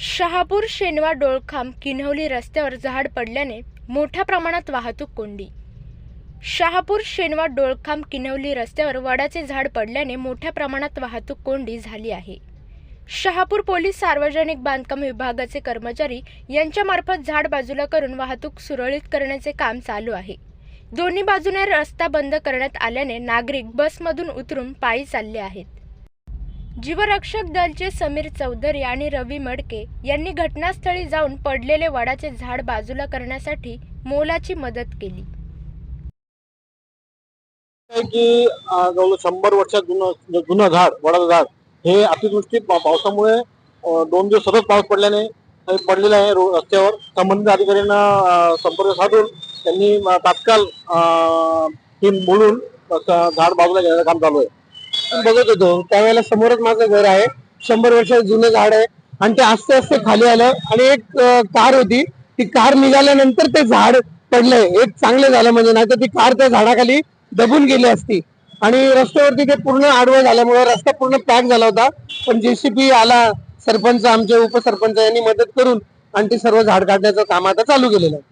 शहापूर शेनवा डोळखाम किन्हवली रस्त्यावर झाड पडल्याने मोठ्या प्रमाणात वाहतूक कोंडी. शहापूर शेनवा डोळखाम किन्हवली रस्त्यावर वडाचे झाड पडल्याने मोठ्या प्रमाणात वाहतूक कोंडी झाली आहे. शहापूर पोलीस सार्वजनिक बांधकाम विभागाचे कर्मचारी यांच्यामार्फत झाड बाजूला करून वाहतूक सुरळीत करण्याचे काम चालू आहे. दोन्ही बाजूने रस्ता बंद करण्यात आल्याने नागरिक बसमधून उतरून पायी चालले आहेत. जीवरक्षक दलचे समीर चौधरी आणि रवी मडके यांनी घटनास्थळी जाऊन पडलेले वडाचे झाड बाजूला करण्यासाठी मोलाची मदत केली. की जवळ शंभर वर्षात जुनं जुनं झाड वडाचं झाड हे अतिवृष्टी पावसामुळे दोन दिवस सतत पाऊस पडल्याने पडलेलं आहे रस्त्यावर. संबंधित अधिकाऱ्यांना संपर्क साधून त्यांनी तात्काळ टीम बोलून झाड बाजूला घेण्याचं काम चालू आहे. बघत होतो. त्यावेळेला समोरच माझं घर आहे. शंभर वर्ष जुनं झाड आहे. आणि ते आस्ते आस्ते खाली आलं आणि एक कार होती. ती कार निघाल्यानंतर ते झाड पडलंय. एक चांगलं झालं म्हणजे नाही तर ती कार त्या झाडाखाली दबून गेली असती. आणि रस्त्यावरती ते पूर्ण आडवं झाल्यामुळे रस्ता पूर्ण पॅक झाला होता. पण जेसीबी आला सरपंच आमचे उपसरपंच यांनी मदत करून आणि ते सर्व झाड काढण्याचं काम आता चालू केलेलं आहे.